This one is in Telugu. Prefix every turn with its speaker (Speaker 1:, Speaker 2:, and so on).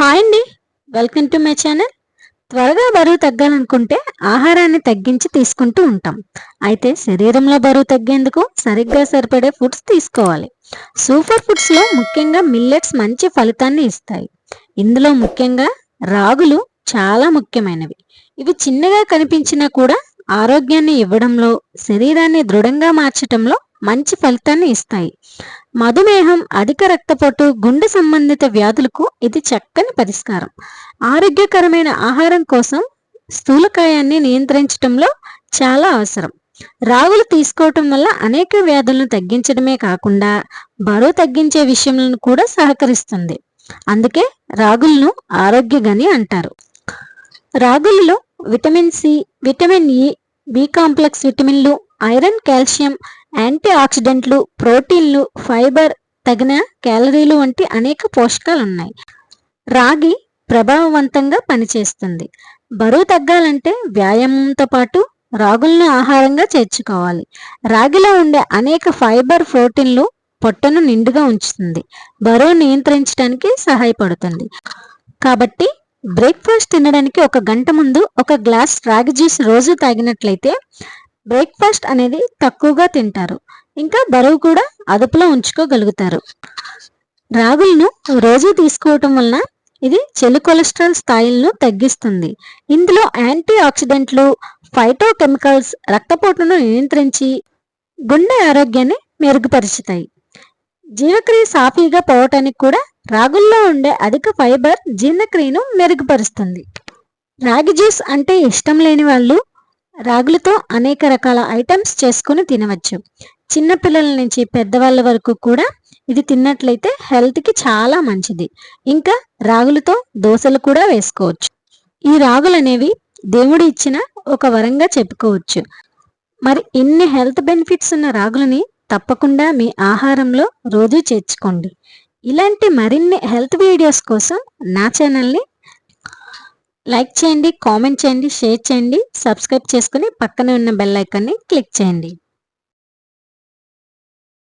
Speaker 1: హాయ్ అండి. Welcome to my channel. త్వరగా బరువు తగ్గాలనుకుంటే ఆహారాన్ని తగ్గించి తీసుకుంటూ ఉంటాం. అయితే శరీరంలో బరువు తగ్గేందుకు సరిగ్గా సరిపడే ఫుడ్స్ తీసుకోవాలి. సూపర్ ఫుడ్స్లో ముఖ్యంగా మిల్లెట్స్ మంచి ఫలితాన్ని ఇస్తాయి. ఇందులో ముఖ్యంగా రాగులు చాలా ముఖ్యమైనవి. ఇవి చిన్నగా కనిపించినా కూడా ఆరోగ్యాన్ని ఇవ్వడంలో శరీరాన్ని దృఢంగా మార్చటంలో మంచి ఫలితాన్ని ఇస్తాయి. మధుమేహం అధిక రక్తపోటు గుండె సంబంధిత వ్యాధులకు ఇది చక్కని పరిష్కారం. ఆరోగ్యకరమైన ఆహారం కోసం స్థూలకాయాన్ని నియంత్రించడంలో చాలా అవసరం. రాగులు తీసుకోవటం వల్ల అనేక వ్యాధులను తగ్గించడమే కాకుండా బరువు తగ్గించే విషయంలో కూడా సహకరిస్తుంది. అందుకే రాగులను ఆరోగ్య గని అంటారు. రాగులలో vitamin C vitamin E B complex విటమిన్లు ఐరన్ కాల్షియం యాంటీ ఆక్సిడెంట్లు ప్రోటీన్లు ఫైబర్ తగిన క్యాలరీలు వంటి అనేక పోషకాలు ఉన్నాయి రాగి ప్రభావవంతంగా పనిచేస్తుంది. బరువు తగ్గాలంటే వ్యాయామంతో పాటు రాగులను ఆహారంగా చేర్చుకోవాలి. రాగిలో ఉండే అనేక ఫైబర్ ప్రోటీన్లు పొట్టను నిండుగా ఉంచుతుంది. బరువు నియంత్రించడానికి సహాయపడుతుంది. కాబట్టి బ్రేక్ఫాస్ట్ తినడానికి ఒక గంట ముందు ఒక గ్లాస్ రాగి జ్యూస్ రోజు తాగినట్లయితే బ్రేక్ఫాస్ట్ అనేది తక్కువగా తింటారు. ఇంకా బరువు కూడా అదుపులో ఉంచుకోగలుగుతారు. రాగులను రోజు తీసుకోవటం వలన ఇది చెడు కొలెస్ట్రాల్ స్థాయిలను తగ్గిస్తుంది. ఇందులో యాంటీ ఆక్సిడెంట్లు ఫైటో కెమికల్స్ రక్తపోటును నియంత్రించి గుండె ఆరోగ్యాన్ని మెరుగుపరుచుతాయి. జీవక్రియ సాఫీగా పోవటానికి కూడా రాగుల్లో ఉండే అధిక ఫైబర్ జీర్ణక్రియను మెరుగుపరుస్తుంది. రాగి జ్యూస్ అంటే ఇష్టం లేని వాళ్ళు రాగులతో అనేక రకాల ఐటమ్స్ చేసుకుని తినవచ్చు. చిన్నపిల్లల నుంచి పెద్దవాళ్ళ వరకు కూడా ఇది తిన్నట్లయితే హెల్త్కి చాలా మంచిది. ఇంకా రాగులతో దోశలు కూడా వేసుకోవచ్చు. ఈ రాగులు అనేవి దేవుడు ఇచ్చిన ఒక వరంగా చెప్పుకోవచ్చు. మరి ఇన్ని హెల్త్ బెనిఫిట్స్ ఉన్న రాగులని తప్పకుండా మీ ఆహారంలో రోజు చేర్చుకోండి. ఇలాంటి మరిన్ని హెల్త్ వీడియోస్ కోసం నా ఛానల్ని లైక్ చేయండి కామెంట్ చేయండి షేర్ చేయండి సబ్స్క్రైబ్ చేసుకుని పక్కనే ఉన్న బెల్ ఐకాన్ని క్లిక్ చేయండి.